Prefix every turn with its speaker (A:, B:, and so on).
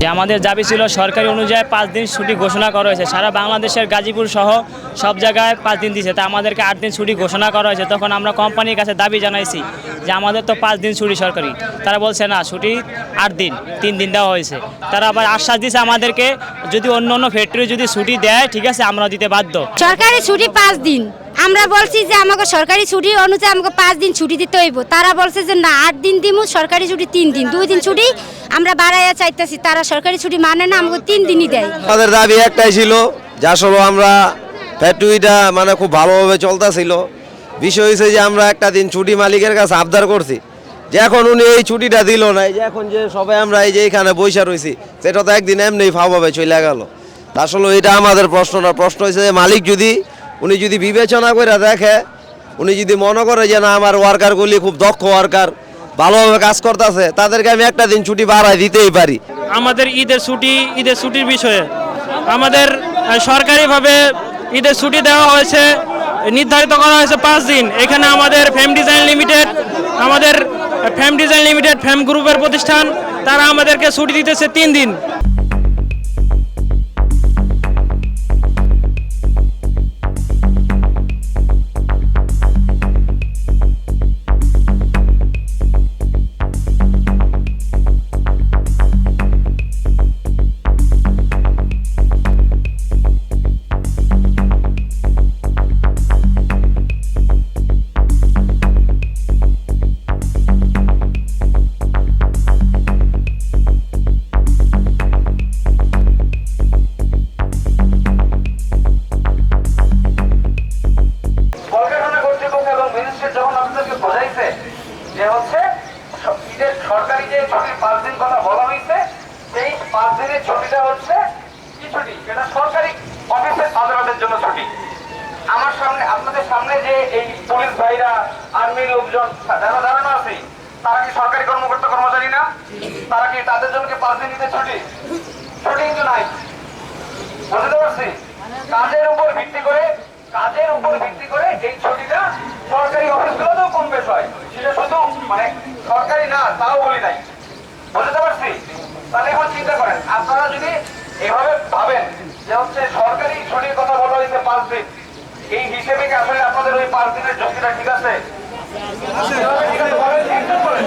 A: যে আমাদের দাবি ছিল সরকারি অনুযায়ী পাঁচ দিন ছুটি ঘোষণা করা হয়েছে। সারা বাংলাদেশের গাজীপুর সহ সব জায়গায় পাঁচ দিন দিয়েছে তা আমাদেরকে আট দিন ছুটি ঘোষণা করা হয়েছে। তখন আমরা কোম্পানির কাছে দাবি জানাইছি যে আমাদের তো পাঁচ দিন ছুটি সরকারি। তারা বলছে, না, ছুটি আট দিন, তিন দিন দেওয়া হয়েছে। তারা আবার আশ্বাস দিয়েছে আমাদেরকে, যদি অন্য অন্য ফ্যাক্টরি যদি ছুটি দেয়, ঠিক আছে আমরা দিতে বাধ্য।
B: সরকারি ছুটি পাঁচ দিন। আমরা বলছি যে আমাকে সরকারি ছুটি অনুযায়ী আমাকে পাঁচ দিন ছুটি দিতে হইব। তারা বলছে যে না, আট দিন দিমু, সরকারি ছুটি তিন দিন। দুই দিন ছুটি আমরা বাড়াইয়া চাইতেছি। তারা সরকারি ছুটি মানে না, আমাকে তিন দিনই দেয়।
C: আমাদের দাবি একটাই ছিল, যে আসলে আমরা ফ্যাক্টরিটা মানে খুব ভালোভাবে চলতেছিল। বিষয় হয়েছে যে আমরা একটা দিন ছুটি মালিকের কাছে আবদার করছি। যে এখন উনি এই ছুটিটা দিল না যে এখন যে সবাই আমরা এই যে এখানে বৈশা রয়েছি সেটা তো একদিন এমনি ফাওভাবে চলে গেল। আসলে এটা আমাদের প্রশ্ন না। প্রশ্ন হয়েছে যে মালিক যদি উনি যদি বিবেচনা করে দেখে, উনি যদি মনে করে যে না, আমার ওয়ার্কারগুলি খুব দক্ষ ওয়ার্কার ভালোভাবে কাজ করতেছে, তাদেরকে আমি একটা দিন ছুটি বাড়াই দিতেই পারি।
D: আমাদের ঈদের ছুটি, ঈদের ছুটির বিষয়ে। আমাদের সরকারিভাবে ঈদের ছুটি দেওয়া হয়েছে, নির্ধারিত করা হয়েছে পাঁচ দিন। এখানে আমাদের ফেম ডিজাইন লিমিটেড, আমাদের ফেম ডিজাইন লিমিটেড ফেম গ্রুপের প্রতিষ্ঠান, তারা আমাদেরকে ছুটি দিতেছে তিন দিন।
E: পাঁচ দিনের ছুটিটা হচ্ছে কি ছুটি? সরকারি অফিসের আদালতের জন্য ছুটি। আমার সামনে, আপনাদের সামনে যে এই পুলিশ ভাইরা, আর্মি লোকজন, যারা দাঁড়ানো আছে, তারা কি সরকারি কর্মকর্তা কর্মচারী না? তারা কি তাদের জন্য পাঁচ দিন ঈদের ছুটি? ছুটি কিন্তু নাই। বুঝতে পারছি? কাজের উপর ভিত্তি করে, কাজের উপর ভিত্তি করে এই ছুটিটা সরকারি অফিসগুলোতেও কম বেশ হয়। সেটা শুধু মানে সরকারি না, তাও বলি নাই বুঝতে পারছি তাহলে এখন চিন্তা করেন আপনারা যদি এভাবে ভাবেন যে হচ্ছে সরকারি ছুটির কথা বলা হয়েছে পাঁচ দিন। এই হিসেবে কি আসলে আপনাদের ওই পাঁচ দিনের যুক্তিটা ঠিক আছে? ঠিক আছে বলেন? একজন বলেন